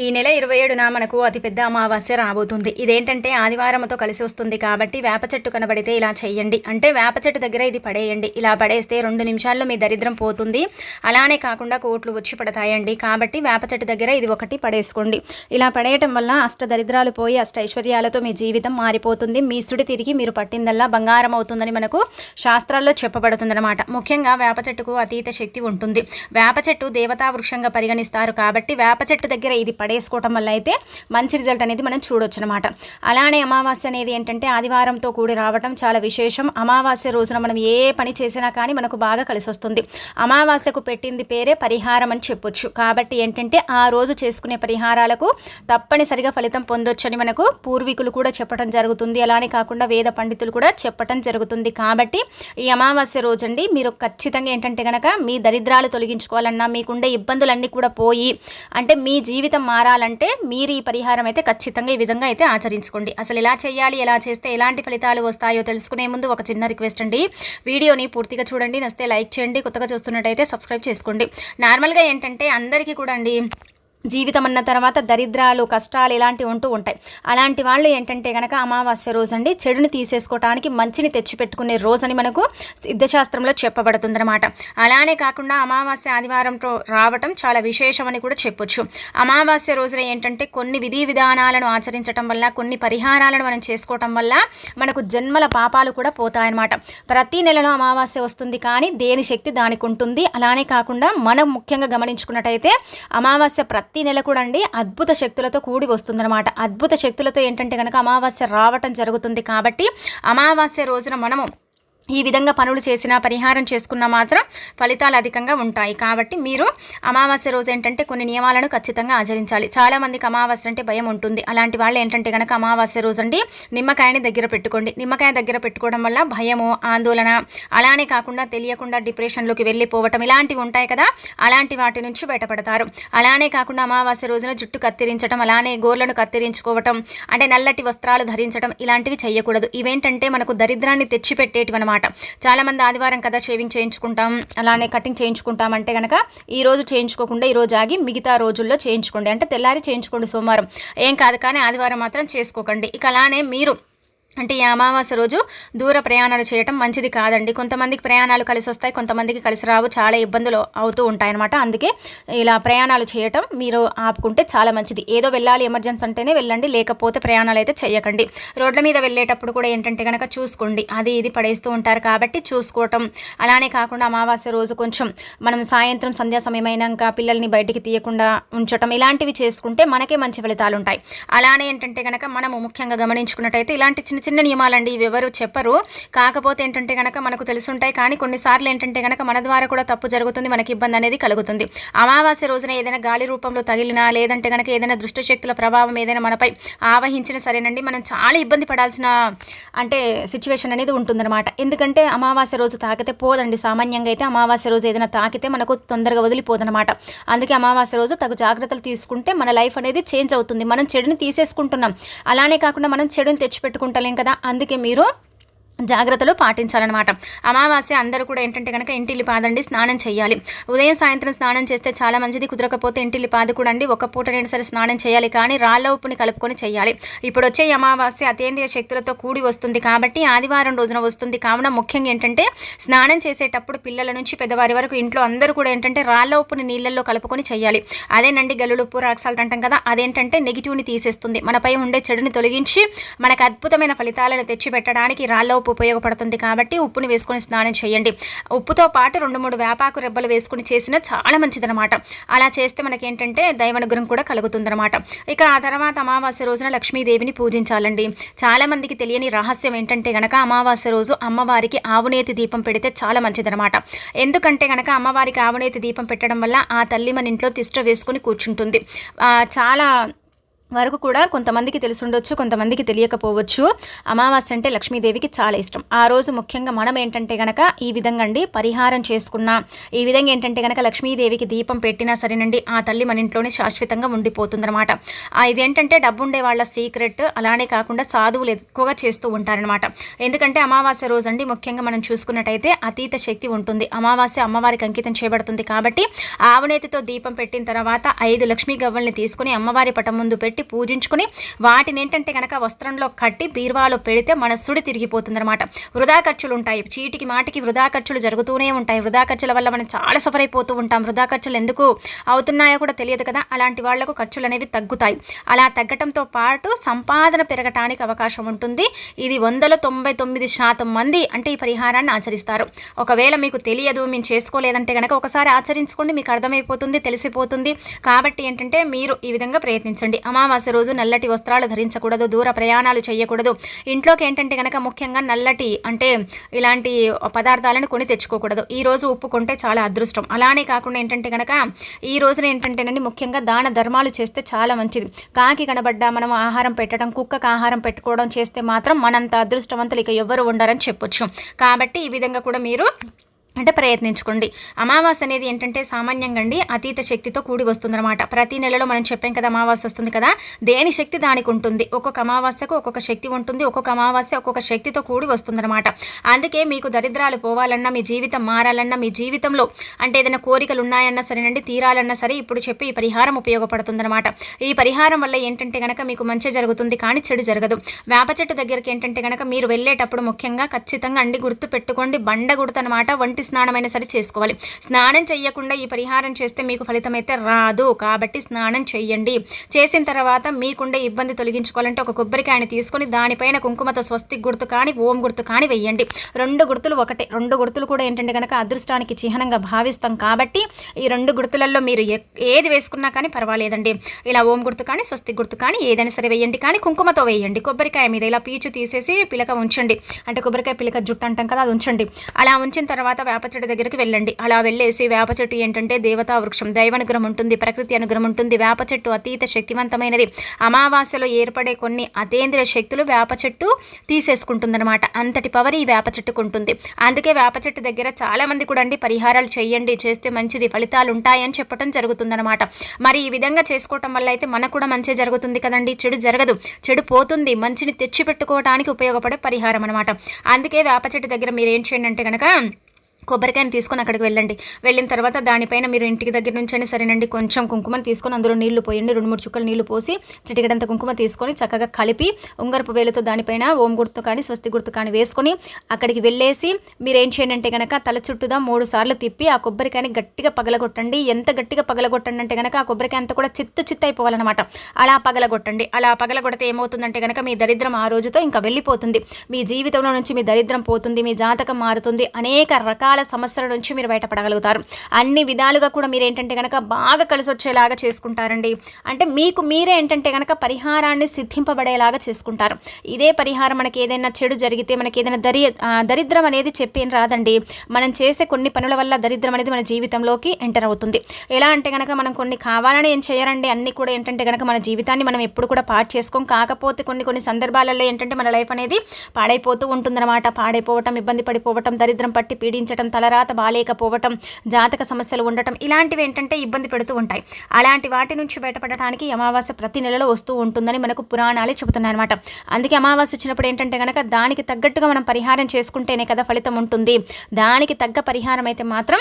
ఈ నెల ఇరవై ఏడున మనకు అతిపెద్ద అమావాస్య రాబోతుంది. ఇదేంటంటే ఆదివారంతో కలిసి వస్తుంది కాబట్టి వేప చెట్టు కనబడితే ఇలా చేయండి. అంటే వేప చెట్టు దగ్గర ఇది పడేయండి. ఇలా పడేస్తే రెండు నిమిషాల్లో మీ దరిద్రం పోతుంది. అలానే కాకుండా కోట్లు వచ్చి పడతాయండి. కాబట్టి వేప చెట్టు దగ్గర ఇది ఒకటి పడేసుకోండి. ఇలా పడేయటం వల్ల అష్ట దరిద్రాలు పోయి అష్ట ఐశ్వర్యాలతో మీ జీవితం మారిపోతుంది. మీ సుడి తిరిగి మీరు పట్టిందల్లా బంగారం అవుతుందని మనకు శాస్త్రాల్లో చెప్పబడుతుందన్నమాట. ముఖ్యంగా వేప చెట్టుకు అతీత శక్తి ఉంటుంది. వేప చెట్టు దేవతా వృక్షంగా పరిగణిస్తారు కాబట్టి వేప చెట్టు దగ్గర ఇది పడేసుకోవటం వల్ల అయితే మంచి రిజల్ట్ అనేది మనం చూడొచ్చు అనమాట అలానే అమావాస్య అనేది ఏంటంటే ఆదివారంతో కూడి రావటం చాలా విశేషం. అమావాస్య రోజున మనం ఏ పని చేసినా కానీ మనకు బాగా కలిసి వస్తుంది అమావాస్యకు పెట్టింది పేరే పరిహారం అని చెప్పొచ్చు. కాబట్టి ఏంటంటే ఆ రోజు చేసుకునే పరిహారాలకు తప్పనిసరిగా ఫలితం పొందొచ్చని మనకు పూర్వీకులు కూడా చెప్పడం జరుగుతుంది. అలానే కాకుండా వేద పండితులు కూడా చెప్పటం జరుగుతుంది. కాబట్టి ఈ అమావాస్య రోజండి మీరు ఖచ్చితంగా ఏంటంటే కనుక మీ దరిద్రాలు తొలగించుకోవాలన్నా మీకుండే ఇబ్బందులన్నీ కూడా పోయి అంటే మీ జీవితం మారాలంటే మీరు ఈ పరిహారం అయితే ఖచ్చితంగా ఈ విధంగా అయితే ఆచరించుకోండి. అసలు ఎలా చేయాలి ఎలా చేస్తే ఎలాంటి ఫలితాలు వస్తాయో తెలుసుకునే ముందు ఒక చిన్న రిక్వెస్ట్ అండి. వీడియోని పూర్తిగా చూడండి నస్తే లైక్ చేయండి కొత్తగా చూస్తున్నట్టయితే సబ్స్క్రైబ్ చేసుకోండి. నార్మల్గా ఏంటంటే అందరికీ కూడా అండి జీవితం అన్న తర్వాత దరిద్రాలు కష్టాలు ఇలాంటివి ఉంటూ ఉంటాయి. అలాంటి వాళ్ళు ఏంటంటే కనుక అమావాస్య రోజు అండి చెడుని తీసేసుకోవడానికి మంచిని తెచ్చిపెట్టుకునే రోజని మనకు సిద్ధశాస్త్రంలో చెప్పబడుతుందన్నమాట. అలానే కాకుండా అమావాస్య ఆదివారంతో రావటం చాలా విశేషమని కూడా చెప్పొచ్చు. అమావాస్య రోజున ఏంటంటే కొన్ని విధి విధానాలను ఆచరించడం వల్ల కొన్ని పరిహారాలను మనం చేసుకోవటం వల్ల మనకు జన్మల పాపాలు కూడా పోతాయన్నమాట. ప్రతి నెలలో అమావాస్య వస్తుంది కానీ దేని శక్తి దానికి ఉంటుంది. అలానే కాకుండా మనం ముఖ్యంగా గమనించుకున్నట్టయితే అమావాస్య ప్రతి ప్రతి నెల కూడా అండి అద్భుత శక్తులతో కూడి వస్తుందన్నమాట. అద్భుత శక్తులతో ఏంటంటే కనుక అమావాస్య రావటం జరుగుతుంది కాబట్టి అమావాస్య రోజున మనము ఈ విధంగా పనులు చేసినా పరిహారం చేసుకున్నా మాత్రం ఫలితాలు అధికంగా ఉంటాయి. కాబట్టి మీరు అమావాస్య రోజు ఏంటంటే కొన్ని నియమాలను ఖచ్చితంగా ఆచరించాలి. చాలామందికి అమావాస్య అంటే భయం ఉంటుంది. అలాంటి వాళ్ళు ఏంటంటే కనుక అమావాస్య రోజు అండి నిమ్మకాయని దగ్గర పెట్టుకోండి. నిమ్మకాయ దగ్గర పెట్టుకోవడం వల్ల భయము ఆందోళన అలానే కాకుండా తెలియకుండా డిప్రెషన్లోకి వెళ్ళిపోవటం ఇలాంటివి ఉంటాయి కదా అలాంటి వాటి నుంచి బయటపడతారు. అలానే కాకుండా అమావాస్య రోజున జుట్టు కత్తిరించడం అలానే గోర్లను కత్తిరించుకోవటం అంటే నల్లటి వస్త్రాలు ధరించడం ఇలాంటివి చేయకూడదు. ఇవేంటంటే మనకు దరిద్రాన్ని తెచ్చిపెట్టేటివి అనమాట చాలామంది ఆదివారం కదా షేవింగ్ చేయించుకుంటాం అలానే కటింగ్ చేయించుకుంటాం అంటే కనుక ఈ రోజు చేయించుకోకుండా ఈ రోజు ఆగి మిగతా రోజుల్లో చేయించుకోండి. అంటే తెల్లారి చేయించుకోండి సోమవారం. ఏం కాదు కానీ ఆదివారం మాత్రం చేసుకోకండి. ఇక అలానే మీరు అంటే ఈ అమావాస్య రోజు దూర ప్రయాణాలు చేయటం మంచిది కాదండి. కొంతమందికి ప్రయాణాలు కలిసి వస్తాయి కొంతమందికి కలిసి రావు చాలా ఇబ్బందులు అవుతూ ఉంటాయన్నమాట. అందుకే ఇలా ప్రయాణాలు చేయటం మీరు ఆపుకుంటే చాలా మంచిది. ఏదో వెళ్ళాలి ఎమర్జెన్సీ అంటేనే వెళ్ళండి లేకపోతే ప్రయాణాలు అయితే చేయకండి రోడ్ల మీద వెళ్ళేటప్పుడు కూడా ఏంటంటే కనుక చూసుకోండి. అది ఇది పడేస్తూ ఉంటారు కాబట్టి చూసుకోవటం. అలానే కాకుండా అమావాస్య రోజు కొంచెం మనం సాయంత్రం సంధ్యా సమయం అయినాక పిల్లల్ని బయటికి తీయకుండా ఉంచటం ఇలాంటివి చేసుకుంటే మనకే మంచి ఫలితాలు ఉంటాయి. అలానే ఏంటంటే కనుక మనము ముఖ్యంగా గమనించుకున్నట్టయితే ఇలాంటి చిన్న చిన్న నియమాలండి. ఇవి ఎవరు చెప్పరు. కాకపోతే ఏంటంటే కనుక మనకు తెలుసుంటాయి. కానీ కొన్నిసార్లు ఏంటంటే కనుక మన ద్వారా కూడా తప్పు జరుగుతుంది. మనకి ఇబ్బంది అనేది కలుగుతుంది. అమావాస్య రోజున ఏదైనా గాలి రూపంలో తగిలినా లేదంటే కనుక ఏదైనా దుష్టశక్తుల ప్రభావం ఏదైనా మనపై ఆవహించిన సరేనండి. మనం చాలా ఇబ్బంది పడాల్సిన అంటే సిచ్యువేషన్ అనేది ఉంటుందన్నమాట. ఎందుకంటే అమావాస్య రోజు తాకితే పోదండి. సామాన్యంగా అయితే అమావాస్య రోజు ఏదైనా తాకితే మనకు తొందరగా వదిలిపోదన్నమాట. అందుకే అమావాస్య రోజు తగు జాగ్రత్తలు తీసుకుంటే మన లైఫ్ అనేది చేంజ్ అవుతుంది. మనం చెడుని తీసేసుకుంటున్నాం. అలానే కాకుండా మనం చెడుని తెచ్చిపెట్టుకుంటాం కదా అందుకే మీరు జాగ్రత్తలు పాటించాలన్నమాట. అమావాస్య అందరూ కూడా ఏంటంటే కనుక ఇంటిల్లి పాదండి స్నానం చేయాలి ఉదయం సాయంత్రం స్నానం చేస్తే చాలా మంచిది. కుదరకపోతే ఇంటిల్లి పాదు కూడా అండి. ఒక పూట నేను సరే స్నానం చేయాలి కానీ రాళ్ళ ఉప్పుని కలుపుకొని చేయాలి ఇప్పుడు వచ్చే అమావాస్య అతేంద్రియ శక్తులతో కూడి వస్తుంది కాబట్టి ఆదివారం రోజున వస్తుంది. కావున ముఖ్యంగా ఏంటంటే స్నానం చేసేటప్పుడు పిల్లల నుంచి పెద్దవారి వరకు ఇంట్లో అందరూ కూడా ఏంటంటే రాళ్ళ ఉప్పుని నీళ్ళల్లో కలుపుకొని చేయాలి అదేనండి గల్లుడుప్పు రాక్సాల్ట్ అంటాం కదా అదేంటంటే నెగిటివ్ని తీసేస్తుంది. మనపై ఉండే చెడుని తొలగించి మనకు అద్భుతమైన ఫలితాలను తెచ్చిపెట్టడానికి రాళ్ళ ఉప్పు ఉపయోగపడుతుంది కాబట్టి ఉప్పుని వేసుకొని స్నానం చేయండి. ఉప్పుతో పాటు రెండు మూడు వేపాకు రెబ్బలు వేసుకుని చేసినా చాలా మంచిదనమాట అలా చేస్తే మనకి ఏంటంటే దైవనుగ్రహం కూడా కలుగుతుందనమాట ఇక ఆ తర్వాత అమావాస్య రోజున లక్ష్మీదేవిని పూజించాలండి. చాలామందికి తెలియని రహస్యం ఏంటంటే గనక అమావాస్య రోజు అమ్మవారికి ఆవునేతి దీపం పెడితే చాలా మంచిదనమాట ఎందుకంటే గనక అమ్మవారికి ఆవునేతి దీపం పెట్టడం వల్ల ఆ తల్లి మన ఇంట్లో తిష్ట వేసుకుని కూర్చుంటుంది. చాలా వరకు కూడా కొంతమందికి తెలుసుండొచ్చు కొంతమందికి తెలియకపోవచ్చు. అమావాస్య అంటే లక్ష్మీదేవికి చాలా ఇష్టం. ఆ రోజు ముఖ్యంగా మనం ఏంటంటే గనక ఈ విధంగా అండి పరిహారం చేసుకున్నా ఈ విధంగా ఏంటంటే గనక లక్ష్మీదేవికి దీపం పెట్టినా సరేనండి ఆ తల్లి మన ఇంట్లోనే శాశ్వతంగా ఉండిపోతుందన్నమాట. ఇదేంటంటే డబ్బు ఉండే వాళ్ళ సీక్రెట్ అలానే కాకుండా సాధువులు ఎక్కువగా చేస్తూ ఉంటారనమాట ఎందుకంటే అమావాస్య రోజు అండి ముఖ్యంగా మనం చూసుకున్నట్టయితే అతీత శక్తి ఉంటుంది. అమావాస్య అమ్మవారికి అంకితం చేయబడుతుంది కాబట్టి ఆవునేతితో దీపం పెట్టిన తర్వాత ఐదు లక్ష్మీ గవ్వల్ని తీసుకుని అమ్మవారి పటం ముందు పెట్టి పెట్టి పూజించుకుని వాటిని ఏంటంటే కనుక వస్త్రంలో కట్టి బీర్వాలో పెడితే మన సుడి తిరిగిపోతుంది అనమాట వృధా ఖర్చులు ఉంటాయి చీటికి మాటికి వృధా ఖర్చులు జరుగుతూనే ఉంటాయి. వృధా ఖర్చుల వల్ల మనం చాలా సఫర్ అయిపోతూ ఉంటాం. వృధా ఖర్చులు ఎందుకు అవుతున్నాయో కూడా తెలియదు కదా. అలాంటి వాళ్ళకు ఖర్చులు అనేవి తగ్గుతాయి. అలా తగ్గటంతో పాటు సంపాదన పెరగటానికి అవకాశం ఉంటుంది. ఇది వందల తొంభై తొమ్మిది శాతం మంది అంటే ఈ పరిహారాన్ని ఆచరిస్తారు. ఒకవేళ మీకు తెలియదు మేము చేసుకోలేదంటే కనుక ఒకసారి ఆచరించుకోండి మీకు అర్థమైపోతుంది తెలిసిపోతుంది. కాబట్టి ఏంటంటే మీరు ఈ విధంగా ప్రయత్నించండి. అమావాస్య అమావాస్య రోజు నల్లటి వస్త్రాలు ధరించకూడదు దూర ప్రయాణాలు చేయకూడదు. ఇంట్లోకి ఏంటంటే కనుక ముఖ్యంగా నల్లటి అంటే ఇలాంటి పదార్థాలను కొని తెచ్చుకోకూడదు. ఈ రోజు ఉప్పు కొంటే చాలా అదృష్టం. అలానే కాకుండా ఏంటంటే కనుక ఈ రోజున ఏంటంటేనండి ముఖ్యంగా దాన ధర్మాలు చేస్తే చాలా మంచిది. కాకి కనబడ్డా మనం ఆహారం పెట్టడం కుక్కకు ఆహారం పెట్టుకోవడం చేస్తే మాత్రం మనంత అదృష్టవంతులు ఇక ఎవ్వరు ఉండరని చెప్పొచ్చు. కాబట్టి ఈ విధంగా కూడా మీరు అంటే ప్రయత్నించుకోండి. అమావాస్య అనేది ఏంటంటే సామాన్యంగా అండి అతీత శక్తితో కూడి వస్తుందన్నమాట. ప్రతి నెలలో మనం చెప్పాం కదా అమావాస్య వస్తుంది కదా దేని శక్తి దానికి ఉంటుంది? ఒక్కొక్క అమావాస్యకు ఒక్కొక్క శక్తి ఉంటుంది ఒక్కొక్క అమావాస్య ఒక్కొక్క శక్తితో కూడి వస్తుందన్నమాట. అందుకే మీకు దరిద్రాలు పోవాలన్నా మీ జీవితం మారాలన్నా మీ జీవితంలో అంటే ఏదైనా కోరికలు ఉన్నాయన్నా సరేనండి తీరాలన్నా సరే ఇప్పుడు చెప్పి ఈ పరిహారం ఉపయోగపడుతుందన్నమాట. ఈ పరిహారం వల్ల ఏంటంటే కనుక మీకు మంచి జరుగుతుంది కానీ చెడు జరగదు. వేప చెట్టు దగ్గరికి ఏంటంటే కనుక మీరు వెళ్ళేటప్పుడు ముఖ్యంగా ఖచ్చితంగా అండి గుర్తు పెట్టుకోండి. బండ గుర్తు వంటి ఎలాంటి స్నానమైనా సరే చేసుకోవాలి. స్నానం చేయకుండా ఈ పరిహారం చేస్తే మీకు ఫలితం అయితే రాదు. కాబట్టి స్నానం చేయండి చేసిన తర్వాత మీకుండే ఇబ్బంది తొలగించుకోవాలంటే ఒక కొబ్బరికాయని తీసుకొని దానిపైన కుంకుమతో స్వస్తి గుర్తు కానీ ఓం గుర్తు కానీ వెయ్యండి. రెండు గుర్తులు ఒకటే. రెండు గుర్తులు కూడా ఏంటంటే కనుక అదృష్టానికి చిహ్నంగా భావిస్తాం కాబట్టి ఈ రెండు గుర్తులలో మీరు ఏది వేసుకున్నా కానీ పర్వాలేదండి. ఇలా ఓం గుర్తు కానీ స్వస్తి గుర్తు కానీ ఏదైనా సరే వేయండి కానీ కుంకుమతో వేయండి కొబ్బరికాయ మీద ఇలా పీచు తీసేసి పిలక ఉంచండి. అంటే కొబ్బరికాయ పిలక జుట్టు అంటాం కదా అది ఉంచండి. అలా ఉంచిన తర్వాత వేప చెట్టు దగ్గరికి వెళ్ళండి. అలా వెళ్ళేసి వేప చెట్టు ఏంటంటే దేవతా వృక్షం దైవానుగ్రహం ఉంటుంది ప్రకృతి అనుగ్రహం ఉంటుంది. వేప చెట్టు అతీత శక్తివంతమైనది. అమావాస్యలో ఏర్పడే కొన్ని అతేంద్రియ శక్తులు వేప చెట్టు తీసేసుకుంటుందన్నమాట. అంతటి పవర్ ఈ వేప చెట్టుకు ఉంటుంది. అందుకే వేప చెట్టు దగ్గర చాలా మంది కూడా అండి పరిహారాలు చేయండి చేస్తే మంచిది ఫలితాలు ఉంటాయని చెప్పడం జరుగుతుందన్నమాట. మరి ఈ విధంగా చేసుకోవటం వల్ల అయితే మనకు కూడా మంచి జరుగుతుంది కదండి. చెడు జరగదు. చెడు పోతుంది. మంచిని తెచ్చిపెట్టుకోవడానికి ఉపయోగపడే పరిహారం అనమాట అందుకే వేప చెట్టు దగ్గర మీరు ఏం చేయండి అంటే కనుక కొబ్బరికాయని తీసుకొని అక్కడికి వెళ్ళండి. వెళ్ళిన తర్వాత దానిపైన మీరు ఇంటికి దగ్గర నుంచి అయినా సరేనండి కొంచెం కుంకుమని తీసుకొని అందులో నీళ్ళు పోయండి. రెండు మూడు చుక్కలు నీళ్ళు పోసి చిటికడంత కుంకుమ తీసుకొని చక్కగా కలిపి ఉంగరపు వేలుతో దానిపైన ఓం గుర్తు కానీ స్వస్తి గుర్తు కానీ వేసుకొని అక్కడికి వెళ్ళేసి మీరు ఏం చేయండి అంటే కనుక తల చుట్టూదా మూడు సార్లు తిప్పి ఆ కొబ్బరికాయని గట్టిగా పగలగొట్టండి. ఎంత గట్టిగా పగలగొట్టండి అంటే కనుక ఆ కొబ్బరికాయ అంతా కూడా చిత్తు చిత్త అయిపోవాలన్నమాట. అలా పగలగొట్టండి. అలా పగలగొడితే ఏమవుతుందంటే కనుక మీ దరిద్రం ఆ రోజుతో ఇంకా వెళ్ళిపోతుంది. మీ జీవితంలో నుంచి మీ దరిద్రం పోతుంది మీ జాతకం మారుతుంది. అనేక రకాల రకాల సమస్యల నుంచి మీరు బయటపడగలుగుతారు. అన్ని విధాలుగా కూడా మీరు ఏంటంటే కనుక బాగా కలిసి వచ్చేలాగా చేసుకుంటారండి. అంటే మీకు మీరే ఏంటంటే కనుక పరిహారాన్ని సిద్ధింపబడేలాగా చేసుకుంటారు. ఇదే పరిహారం మనకి ఏదైనా చెడు జరిగితే మనకి ఏదైనా దరి దరిద్రం అనేది చెప్పేం రాదండి. మనం చేసే కొన్ని పనుల వల్ల దరిద్రం అనేది మన జీవితంలోకి ఎంటర్ అవుతుంది. ఎలా అంటే కనుక మనం కొన్ని కావాలని ఏం చేయరండి. అన్ని కూడా ఏంటంటే కనుక మన జీవితాన్ని మనం ఎప్పుడు కూడా పాటు చేసుకోం. కాకపోతే కొన్ని కొన్ని సందర్భాలలో ఏంటంటే మన లైఫ్ అనేది పాడైపోతూ ఉంటుందన్నమాట. పాడైపోవటం ఇబ్బంది పడిపోవటం దరిద్రం పట్టి పీడించడం ఉండటం తలరాత బాలేకపోవటం జాతక సమస్యలు ఉండటం ఇలాంటివి ఏంటంటే ఇబ్బంది పెడుతూ ఉంటాయి. అలాంటి వాటి నుంచి బయటపడటానికి అమావాస్య ప్రతి నెలలో వస్తూ ఉంటుందని మనకు పురాణాలే చెబుతున్నాయి అనమాట అందుకే అమావాస్య వచ్చినప్పుడు ఏంటంటే కనుక దానికి తగ్గట్టుగా మనం పరిహారం చేసుకుంటేనే కదా ఫలితం ఉంటుంది. దానికి తగ్గ పరిహారం అయితే మాత్రం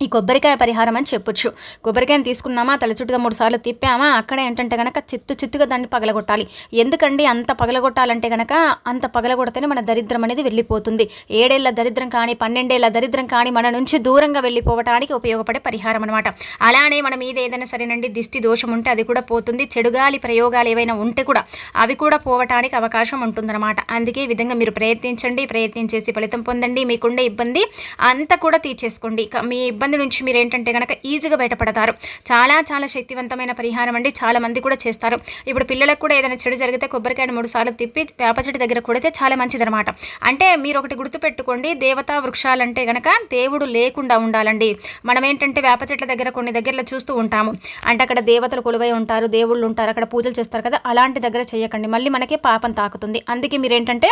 ఈ కొబ్బరికాయ పరిహారం అని చెప్పొచ్చు. కొబ్బరికాయని తీసుకున్నామా తల చుట్టుగా మూడు సార్లు తిప్పామా అక్కడే ఏంటంటే కనుక చిత్తు చిత్తుగా దాన్ని పగలగొట్టాలి. ఎందుకండి అంత పగలగొట్టాలంటే కనుక అంత పగలగొడితేనే మన దరిద్రం అనేది వెళ్ళిపోతుంది. ఏడేళ్ళ దరిద్రం కానీ పన్నెండేళ్ళ దరిద్రం కానీ మన నుంచి దూరంగా వెళ్ళిపోవడానికి ఉపయోగపడే పరిహారం అనమాట అలానే మన మీద ఏదైనా సరేనండి దిష్టి దోషం ఉంటే అది కూడా పోతుంది. చెడుగాలి ప్రయోగాలు ఏవైనా ఉంటే కూడా అవి కూడా పోవటానికి అవకాశం ఉంటుందన్నమాట. అందుకే ఈ విధంగా మీరు ప్రయత్నించండి ప్రయత్నించేసి ఫలితం పొందండి. మీకుండే ఇబ్బంది అంతా కూడా తీర్చేసుకోండి. మీ ఇబ్బంది ఇబ్బంది నుంచి మీరు ఏంటంటే కనుక ఈజీగా బయటపడతారు. చాలా చాలా శక్తివంతమైన పరిహారం అండి. చాలా మంది కూడా చేస్తారు. ఇప్పుడు పిల్లలకు కూడా ఏదైనా చెడు జరిగితే కొబ్బరికాయను మూడు సార్లు తిప్పి వేప చెట్టు దగ్గర కొడితే చాలా మంచిదనమాట అంటే మీరు ఒకటి గుర్తుపెట్టుకోండి. దేవతా వృక్షాలంటే కనుక దేవుడు లేకుండా ఉండాలండి. మనం ఏంటంటే వేప చెట్ల దగ్గర కొన్ని దగ్గరలో చూస్తూ ఉంటాము. అంటే అక్కడ దేవతలు కొలువై ఉంటారు దేవుళ్ళు ఉంటారు అక్కడ పూజలు చేస్తారు కదా అలాంటి దగ్గర చేయకండి. మళ్ళీ మనకి పాపం తాకుతుంది. అందుకే మీరు ఏంటంటే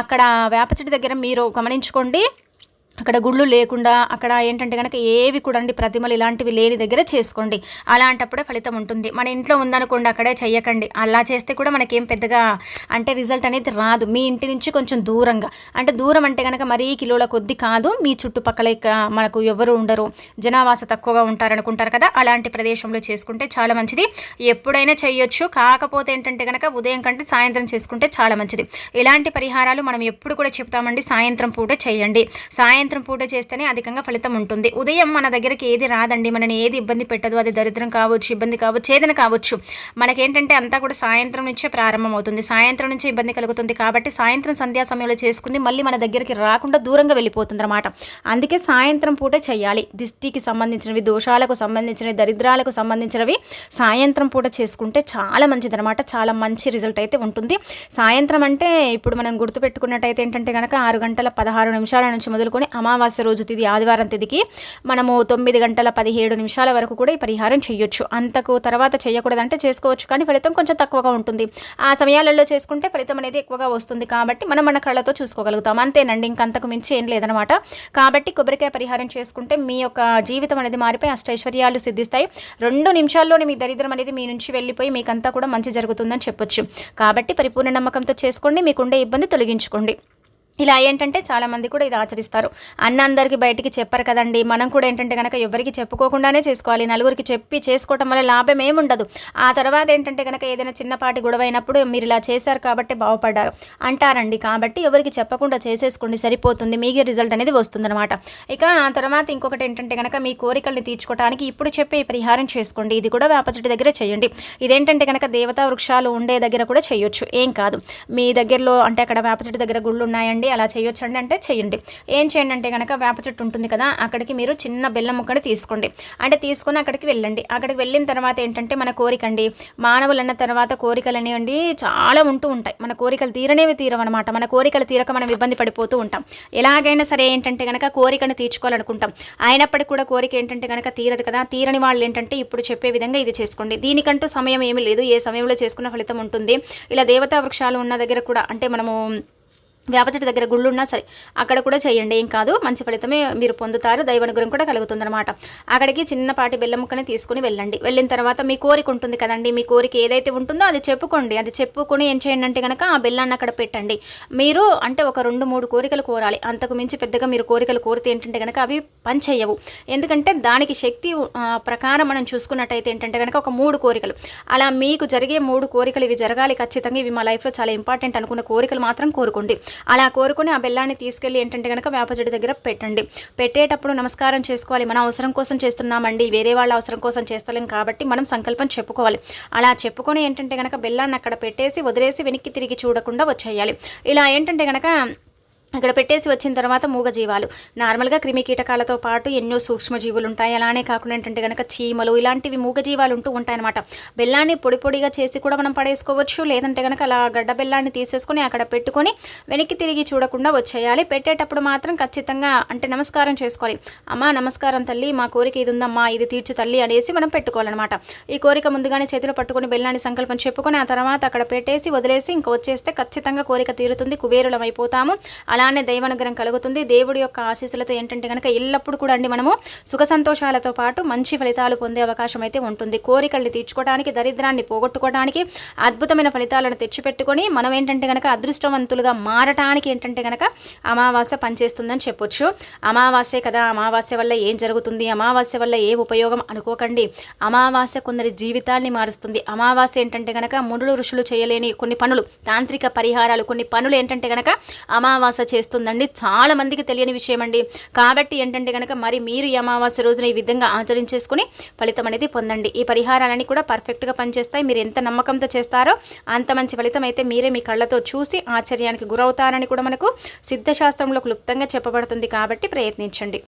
అక్కడ వేప చెట్టు దగ్గర మీరు గమనించుకోండి. అక్కడ గుళ్ళు లేకుండా అక్కడ ఏంటంటే కనుక ఏవి కూడా అండి ప్రతిమలు ఇలాంటివి లేని దగ్గర చేసుకోండి. అలాంటప్పుడే ఫలితం ఉంటుంది. మన ఇంట్లో ఉందనుకోండి అక్కడే చెయ్యకండి. అలా చేస్తే కూడా మనకేం పెద్దగా అంటే రిజల్ట్ అనేది రాదు. మీ ఇంటి నుంచి కొంచెం దూరంగా. అంటే దూరం అంటే కనుక మరీ కిలోల కొద్ది కాదు. మీ చుట్టుపక్కల మనకు ఎవరు ఉండరు. జనావాస తక్కువగా ఉంటారనుకుంటారు కదా. అలాంటి ప్రదేశంలో చేసుకుంటే చాలా మంచిది. ఎప్పుడైనా చేయొచ్చు కాకపోతే ఏంటంటే కనుక ఉదయం కంటే సాయంత్రం చేసుకుంటే చాలా మంచిది. ఇలాంటి పరిహారాలు మనం ఎప్పుడు కూడా చెప్తామండి. సాయంత్రం పూట చేయండి సాయంత్రం సాయంత్రం పూట చేస్తేనే అధికంగా ఫలితం ఉంటుంది. ఉదయం మన దగ్గరికి ఏది రాదండి. మనని ఏది ఇబ్బంది పెట్టదు. అది దరిద్రం కావచ్చు ఇబ్బంది కావచ్చు ఏదైనా కావచ్చు. మనకేంటంటే అంతా కూడా సాయంత్రం నుంచే ప్రారంభం అవుతుంది సాయంత్రం నుంచే ఇబ్బంది కలుగుతుంది కాబట్టి సాయంత్రం సంధ్యా సమయంలో చేసుకుంది మళ్ళీ మన దగ్గరికి రాకుండా దూరంగా వెళ్ళిపోతుంది అనమాట అందుకే సాయంత్రం పూట చేయాలి. దిష్టికి సంబంధించినవి దోషాలకు సంబంధించినవి దరిద్రాలకు సంబంధించినవి సాయంత్రం పూట చేసుకుంటే చాలా మంచిదనమాట చాలా మంచి రిజల్ట్ అయితే ఉంటుంది. సాయంత్రం అంటే ఇప్పుడు మనం గుర్తుపెట్టుకున్నట్టయితే ఏంటంటే కనుక ఆరు గంటల పదహారు నిమిషాల నుంచి మొదలుకొని అమావాస్య రోజు తిది ఆదివారం తిదికి మనము తొమ్మిది గంటల పదిహేడు నిమిషాల వరకు కూడా ఈ పరిహారం చేయొచ్చు. అంతకు తర్వాత చేయకూడదంటే చేసుకోవచ్చు కానీ ఫలితం కొంచెం తక్కువగా ఉంటుంది. ఆ సమయాలలో చేసుకుంటే ఫలితం అనేది ఎక్కువగా వస్తుంది కాబట్టి మనం మన కళ్ళతో చూసుకోగలుగుతాం. అంతేనండి ఇంకంతకు మించి ఏం లేదనమాట కాబట్టి కొబ్బరికాయ పరిహారం చేసుకుంటే మీ యొక్క జీవితం అనేది మారిపోయి అష్టైశ్వర్యాలు సిద్ధిస్తాయి. రెండు నిమిషాల్లోనే మీ దరిద్రం అనేది మీ నుంచి వెళ్ళిపోయి మీకంతా కూడా మంచి జరుగుతుందని చెప్పొచ్చు. కాబట్టి పరిపూర్ణ నమ్మకంతో చేసుకోండి మీకుండే ఇబ్బంది తొలగించుకోండి. ఇలా ఏంటంటే చాలామంది కూడా ఇది ఆచరిస్తారు. అన్న అందరికీ బయటికి చెప్పరు కదండి. మనం కూడా ఏంటంటే కనుక ఎవరికి చెప్పుకోకుండానే చేసుకోవాలి. నలుగురికి చెప్పి చేసుకోవటం వల్ల లాభం ఏముండదు ఆ తర్వాత ఏంటంటే కనుక ఏదైనా చిన్నపాటి గొడవ అయినప్పుడు మీరు ఇలా చేశారు కాబట్టి బాగుపడ్డారు అంటారండి. కాబట్టి ఎవరికి చెప్పకుండా చేసేసుకోండి. సరిపోతుంది. మీకే రిజల్ట్ అనేది వస్తుందన్నమాట. ఇక ఆ తర్వాత ఇంకొకటి ఏంటంటే కనుక మీ కోరికల్ని తీర్చుకోవడానికి ఇప్పుడు చెప్పే పరిహారం చేసుకోండి. ఇది కూడా వేప చెట్టు దగ్గరే చేయండి. ఇదేంటంటే కనుక దేవతా వృక్షాలు ఉండే దగ్గర కూడా చేయొచ్చు. ఏం కాదు. మీ దగ్గరలో అంటే అక్కడ వేప చెట్టు దగ్గర గుళ్ళు ఉన్నాయండి. అలా చేయొచ్చండి అంటే చేయండి. ఏం చేయండి అంటే కనుక వేప చెట్టు ఉంటుంది కదా అక్కడికి మీరు చిన్న బెల్లం ముక్కని తీసుకోండి. అంటే తీసుకొని అక్కడికి వెళ్ళండి. అక్కడికి వెళ్ళిన తర్వాత ఏంటంటే మన కోరిక అండి మానవులు అన్న తర్వాత కోరికలు అనేవండి చాలా ఉంటూ ఉంటాయి. మన కోరికలు తీరనేవి తీరవన్నమాట. మన కోరికలు తీరక మనం ఇబ్బంది పడిపోతూ ఉంటాం. ఎలాగైనా సరే ఏంటంటే కనుక కోరికను తీర్చుకోవాలనుకుంటాం. అయినప్పటికీ కూడా కోరిక ఏంటంటే కనుక తీరదు కదా తీరని వాళ్ళు ఏంటంటే ఇప్పుడు చెప్పే విధంగా ఇది చేసుకోండి. దీనికంటూ సమయం ఏమీ లేదు. ఏ సమయంలో చేసుకున్న ఫలితం ఉంటుంది. ఇలా దేవతా వృక్షాలు ఉన్న దగ్గర కూడా అంటే మనము వేప చెట్టు దగ్గర గుళ్ళు ఉన్నా సరే అక్కడ కూడా చేయండి. ఏం కాదు మంచి ఫలితమే మీరు పొందుతారు. దైవానుగ్రహం కూడా కలుగుతుందన్నమాట. అక్కడికి చిన్నపాటి బెల్లం ముక్కని తీసుకుని వెళ్ళండి. వెళ్ళిన తర్వాత మీ కోరిక ఉంటుంది కదండి. మీ కోరిక ఏదైతే ఉంటుందో అది చెప్పుకోండి. అది చెప్పుకొని ఏం చేయండి అంటే కనుక ఆ బెల్లాన్ని అక్కడ పెట్టండి. మీరు అంటే ఒక రెండు మూడు కోరికలు కోరాలి. అంతకు మించి పెద్దగా మీరు కోరికలు కోరితే ఏంటంటే కనుక అవి పనిచేయవు. ఎందుకంటే దానికి శక్తి ప్రకారం మనం చూసుకున్నట్టయితే ఏంటంటే కనుక ఒక మూడు కోరికలు. అలా మీకు జరిగే మూడు కోరికలు ఇవి జరగాలి ఖచ్చితంగా. ఇవి మా లైఫ్లో చాలా ఇంపార్టెంట్ అనుకున్న కోరికలు మాత్రం కోరుకోండి. అలా కోరుకుని ఆ బెల్లాన్ని తీసుకెళ్ళి ఏంటంటే కనుక వేప చెట్టు దగ్గర పెట్టండి. పెట్టేటప్పుడు నమస్కారం చేసుకోవాలి. మన అవసరం కోసం చేస్తున్నామండి. వేరే వాళ్ళ అవసరం కోసం చేస్తలేం కాబట్టి మనం సంకల్పం చెప్పుకోవాలి. అలా చెప్పుకొని ఏంటంటే కనుక బెల్లాన్ని అక్కడ పెట్టేసి వదిలేసి వెనక్కి తిరిగి చూడకుండా వచ్చేయాలి. ఇలా ఏంటంటే కనుక ఇక్కడ పెట్టేసి వచ్చిన తర్వాత మూగజీవాలు. నార్మల్గా క్రిమి కీటకాలతో పాటు ఎన్నో సూక్ష్మజీవులు ఉంటాయి అలానే కాకుండా ఏంటంటే కనుక చీమలు ఇలాంటివి మూగజీవాలు ఉంటూ ఉంటాయన్నమాట. బెల్లాన్ని పొడి పొడిగా చేసి కూడా మనం పడేసుకోవచ్చు. లేదంటే కనుక అలా గడ్డ బెల్లాన్ని తీసేసుకొని అక్కడ పెట్టుకొని వెనక్కి తిరిగి చూడకుండా వచ్చేయాలి. పెట్టేటప్పుడు మాత్రం ఖచ్చితంగా అంటే నమస్కారం చేసుకోవాలి. అమ్మా నమస్కారం తల్లి. మా కోరిక ఇది ఉందమ్మా. ఇది తీర్చు తల్లి అనేసి మనం పెట్టుకోవాలన్నమాట. ఈ కోరిక ముందుగానే చేతిలో పట్టుకొని బెల్లాన్ని సంకల్పం చెప్పుకొని ఆ తర్వాత అక్కడ పెట్టేసి వదిలేసి ఇంకా వచ్చేస్తే ఖచ్చితంగా కోరిక తీరుతుంది. కుబేరులం అయిపోతాము అలానే దైవానుగ్రహం కలుగుతుంది. దేవుడి యొక్క ఆశీస్సులతో ఏంటంటే కనుక ఎల్లప్పుడూ కూడా అండి మనము సుఖ సంతోషాలతో పాటు మంచి ఫలితాలు పొందే అవకాశం అయితే ఉంటుంది. కోరికల్ని తీర్చుకోవడానికి దరిద్రాన్ని పోగొట్టుకోవడానికి అద్భుతమైన ఫలితాలను తెచ్చిపెట్టుకొని మనం ఏంటంటే కనుక అదృష్టవంతులుగా మారటానికి ఏంటంటే కనుక అమావాస్య పనిచేస్తుందని చెప్పొచ్చు. అమావాస్య కదా అమావాస్య వల్ల ఏం జరుగుతుంది? అమావాస్య వల్ల ఏ ఉపయోగం అనుకోకండి. అమావాస్య కొందరి జీవితాన్ని మారుస్తుంది. అమావాస్య ఏంటంటే కనుక మునులు ఋషులు చేయలేని కొన్ని పనులు తాంత్రిక పరిహారాలు కొన్ని పనులు ఏంటంటే కనుక అమావాస్య చేస్తుందండి. చాలా మందికి తెలియని విషయం అండి కాబట్టి ఏంటంటే కనుక మరి మీరు ఈ అమావాస్య రోజున ఈ విధంగా ఆచరించేసుకుని ఫలితం అనేది పొందండి. ఈ పరిహారాలన్నీ కూడా పర్ఫెక్ట్గా పనిచేస్తాయి. మీరు ఎంత నమ్మకంతో చేస్తారో అంత మంచి ఫలితం అయితే మీరే మీ కళ్ళతో చూసి ఆశ్చర్యానికి గురవుతారని కూడా మనకు సిద్ధశాస్త్రంలో క్లుప్తంగా చెప్పబడుతుంది కాబట్టి ప్రయత్నించండి.